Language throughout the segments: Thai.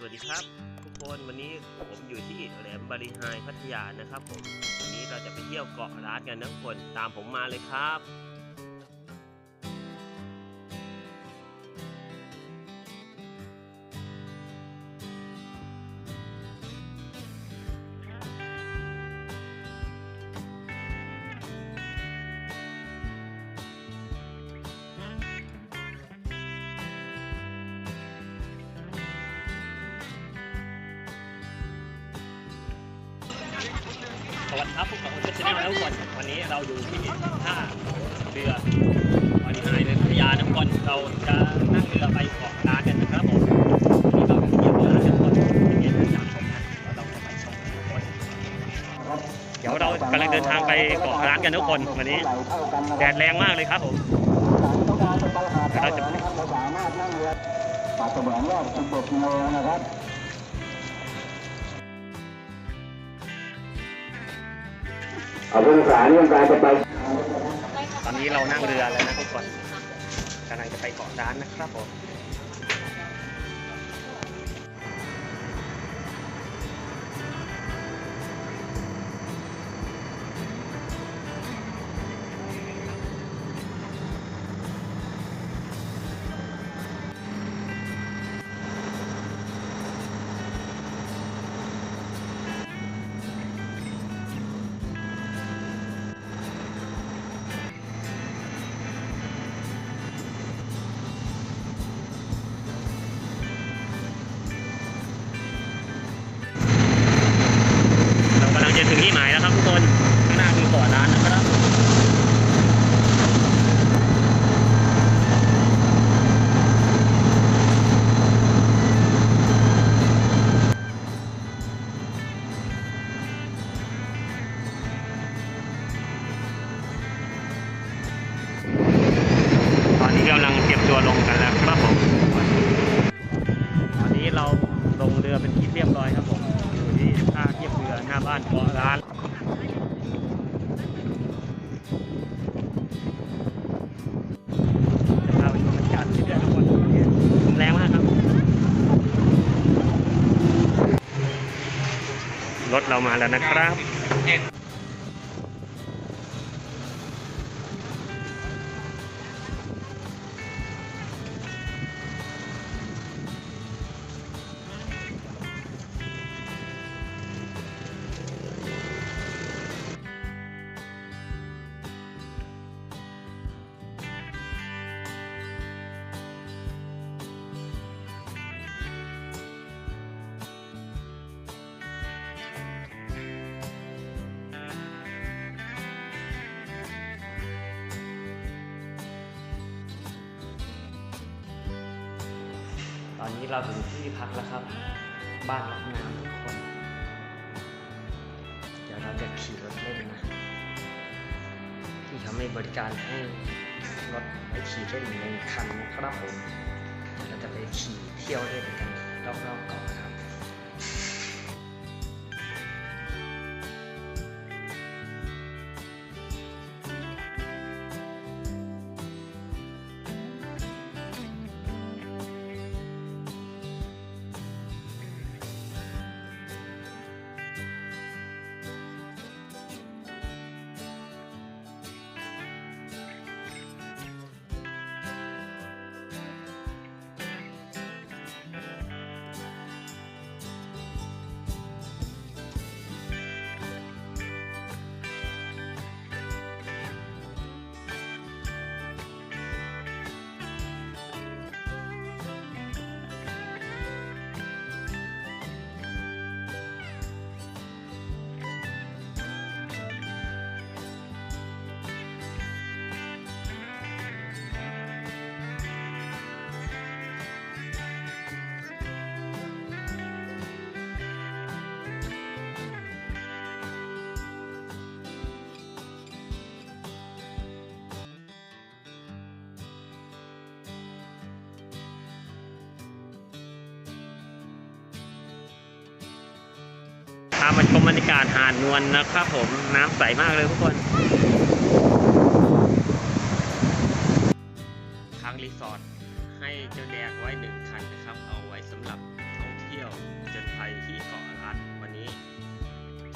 สวัสดีครับ ทุกคนวันนี้ผมอยู่ที่แหลมบริหายพัทยานะครับผมวันนี้เราจะไปเที่ยวเกาะร้านกันนะทุกคนตามผมมาเลยครับ สวัสดีครับพวกเราเป็นชแนลแล้วทุกคนวันนี้เราอยู่ที่ท่าเรือบริหารในพัทยานะทุกคนเราจะนั่งเรือไปเกาะร้านกันนะครับผมวันนี้เราจะเที่ยวร้านกันทุกคนเป็นไงอยากชมนะเราต้องไปชมกันทุกคนเดี๋ยวเรากำลังเดินทางไปเกาะร้านกันทุกคนวันนี้แดดแรงมากเลยครับผมเราจะเราสามารถนั่งเรือป่าแสวงรอบ16กิโลนะครับ เอาผู้สารเรื่องการจะไป ตอนนี้เรานั่งเรือแล้วนะทุกคนกำลังจะไปเกาะร้านนะครับผม บ้านเกาะร้านจะพาไปชมบรรยากาศที่เรือทุกคนลมแรงมากครับรถเรามาแล้วนะครับ อนนี้เราถึงที่พักแล้วครับ บ้านรับน้ำทุกคน เดี๋ยวเราจะขี่รถเล่นนะที่เขาไม่บริการให้รถไว้ขี่เล่นในคันนะครับผมเดี๋ยวเราจะไปขี่เที่ยวเล่นกันรอบๆเกาะครับามาชมบรรยากาศหาดนวลนนะครับผมน้ำใสมากเลยทุกคนทางรีสอร์ทให้เจ้าแดงไว้หนึ่งคันนะครับ เอาไว้สำหรับท่องเที่ยวเจนภัยที่เกาะลัดวันนี้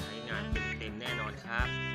ใช้งานเต็มเต็มแน่นอนครับ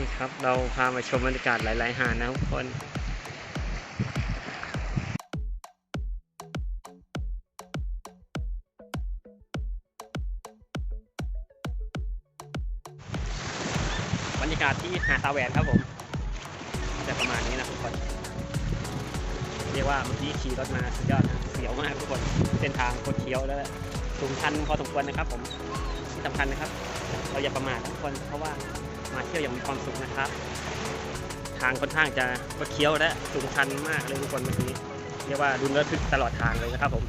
นี่ครับ เราพามาชมบรรยากาศหลายๆหาดนะทุกคนบรรยากาศที่หาดตาแหวนครับผมจะประมาณนี้นะทุกคน เรียกว่าเมื่อกี้ขี่รถมาสุดยอดนะเสียวมากทุกคนเส้นทางโคตรเคี้ยวแล้วสูงชันพอสมควรนะครับผมที่สำคัญนะครับ เราอย่าประมาททุกคนเพราะว่า มาเที่ยวอย่างมีความสุขนะครับ ทางค่อนข้างจะว่าเคี้ยวและสูงชันมากเลยทุกคนเมื่อกี้เรียกว่าดุนระทึกตลอดทางเลยนะครับผม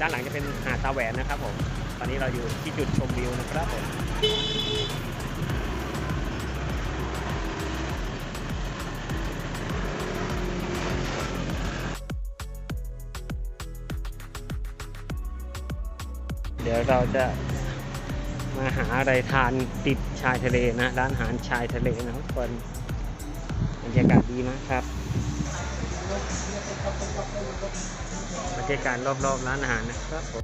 ด้านหลังจะเป็นหาดตาแหวนนะครับผม ตอนนี้เราอยู่ที่จุดชมวิวนะครับผม เดี๋ยวเราจะมาหาอะไรทานติดชายทะเลนะร้านอาหารชายทะเลนะทุกคนบรรยากาศดีมากครับบรรยากาศรอบๆร้านอาหารนะครับผม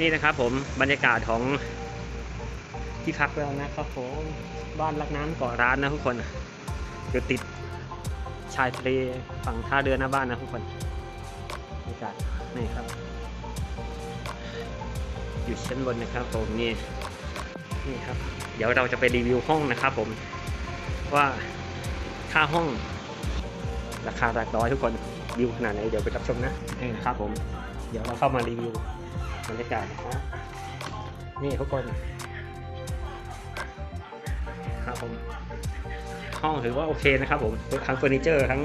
นี่นะครับผมบรรยากาศของที่พักเรานะครับผมบ้านรักน้ำเกาะร้านนะทุกคนอยู่ติดชายทะเลฝั่งท่าเรือหน้าบ้านนะทุกคนบรรยากาศนี่ครับ อยู่ชั้นบนนะครับผมนี่นี่ครับ เดี๋ยวเราจะไปรีวิวห้องนะครับผมว่าค่าห้อง ราคาหลักร้อยทุกคนวิวขนาดไหนเดี๋ยวไปรับชมนะนี่นะครับผม เดี๋ยวเราเข้ามารีวิวบรรยากาศนะครับนี่ทุกคนครับผมห้องถือว่าโอเคนะครับผมทั้งเฟอร์นิเจอร์ทั้ง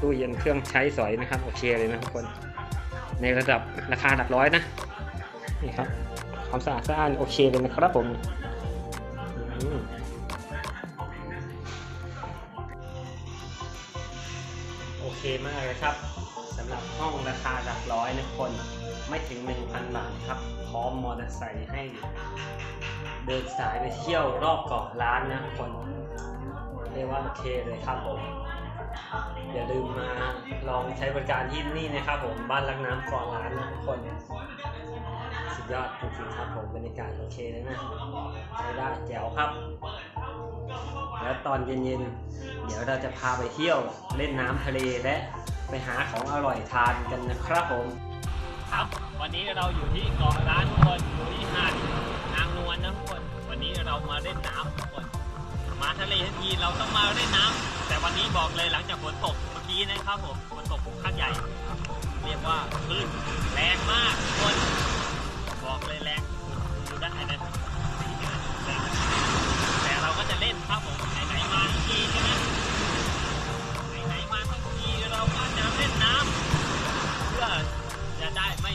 ตู้เย็นเครื่องใช้สอยนะครับโอเคเลยนะทุกคนในระดับราคาหลักร้อยนะนี่ครับความสะอาดสะอ้านโอเคเลยนะครับผมโอเคมากเลยครับ หรับห้องราคาหลักร้อยนะคนไม่ถึง 1,000 บาทครับ พร้อมมอเตอร์ไซค์ให้ เดินสายไปเที่ยวรอบเกาะล้านนะทุกคนเรียกว่าโอเคเลยครับผมอย่าลืมมาลองใช้บริการที่นี่นะครับผมบ้านรักน้ำเกาะล้านนะทุกคน สุดยอดจริงๆครับผมบรรยากาศโอเคเลยนะใช้ได้แจ๋วครับ แล้วตอนเย็นๆ เดี๋ยวเราจะพาไปเที่ยวเล่นน้ำทะเลและ ไปหาของอร่อยทานกันนะครับผม ครับ วันนี้เราอยู่ที่เกาะล้านทุกคนอยู่ที่หาดนางนวลนะทุกคน วันนี้เรามาเล่นน้ำทุกคน มาทะเลทั้งทีเราต้องมาเล่นน้ำแต่วันนี้บอกเลยหลังจากฝนตกเมื่อกี้นะครับผมฝนตกข้างใหญ่ เรียกว่าคลื่นแรงมากทุกคนบอกเลยแรงดูได้นะแรงแต่เราก็จะเล่นครับผมไหนๆมาทีใช่ไหม เล่นน้ำเพื่อจะได้ไม่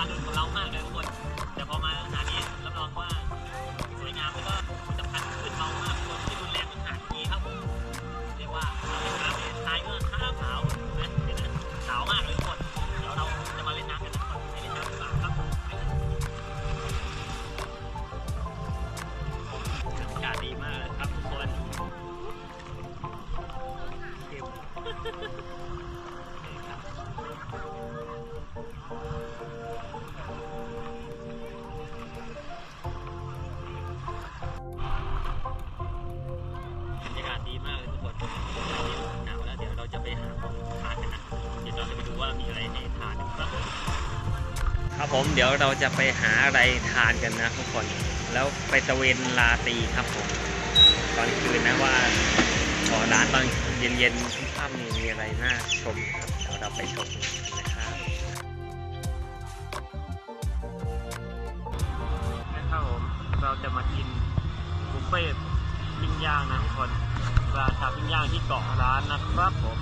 าหดร้ายทารุณของเรามากเลย ผมเดี๋ยวเราจะไปหาอะไรทานกันนะทุกคน แล้วไปตะเวนลาตีครับผม ตอนคืนนะว่าขอร้านตอนเย็นๆค่ำๆนี่มีอะไรน่าชมครับเดี๋ยวเราไปชมนะครับนะครับผมเราจะมากินบุฟเฟ่ต์ปิ้งย่างนะทุกคนราชาปิ้งย่างที่เกาะร้านนะครับผม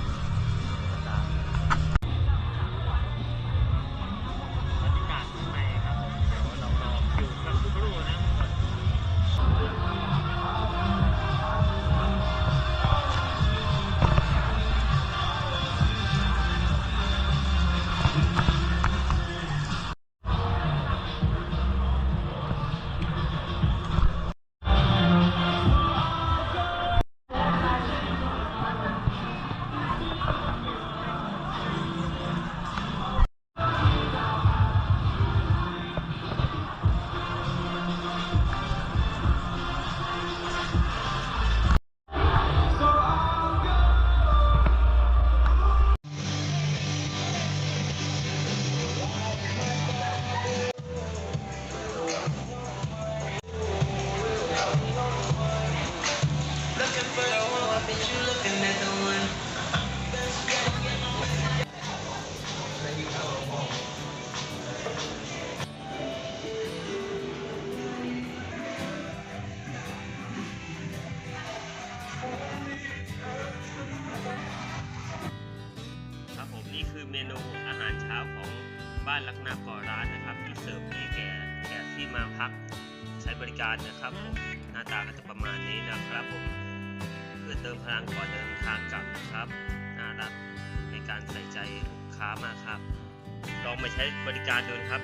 านลักนาก่อร้านนะครับที่เสิร์ฟให้แก่แขกที่มาพักใช้บริการนะครับผมหน้าตาก็จะประมาณนี้นะครับผมเพื่อเติมพลังก่อนเดินทางกลับนะครับน่ารักในการใส่ใจลูกค้ามากครับลองมาใช้บริการดูนะครับ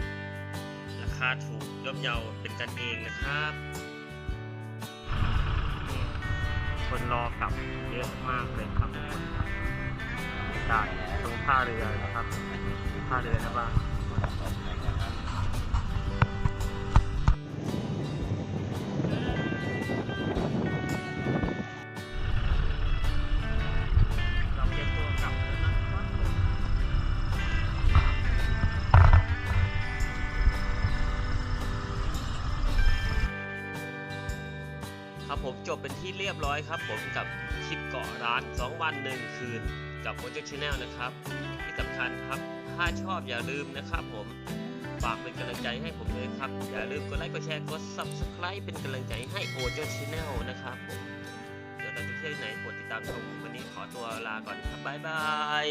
ราคาถูกย่อมเยาเป็นกันเองนะครับคนรอกลับเยอะมากเลยครับทุกคนด่านตรงท่าเรือนะครับท่าเรือนะบ้าง ผมจบเป็นที่เรียบร้อยครับ ผมกับคลิปเกาะร้าน 2 วัน 1 คืน กับโอเจชแนลนะครับ ที่สำคัญครับ ถ้าชอบอย่าลืมนะครับ ผมฝากเป็นกำลังใจให้ผมเลยครับ อย่าลืมกดไลค์กดแชร์กด subscribe เป็นกำลังใจให้โอเจชแนลนะครับผม เดี๋ยวเราจะเที่ยวไหนโปรดติดตามชมวันนี้ขอตัวลาก่อนครับบ๊ายบาย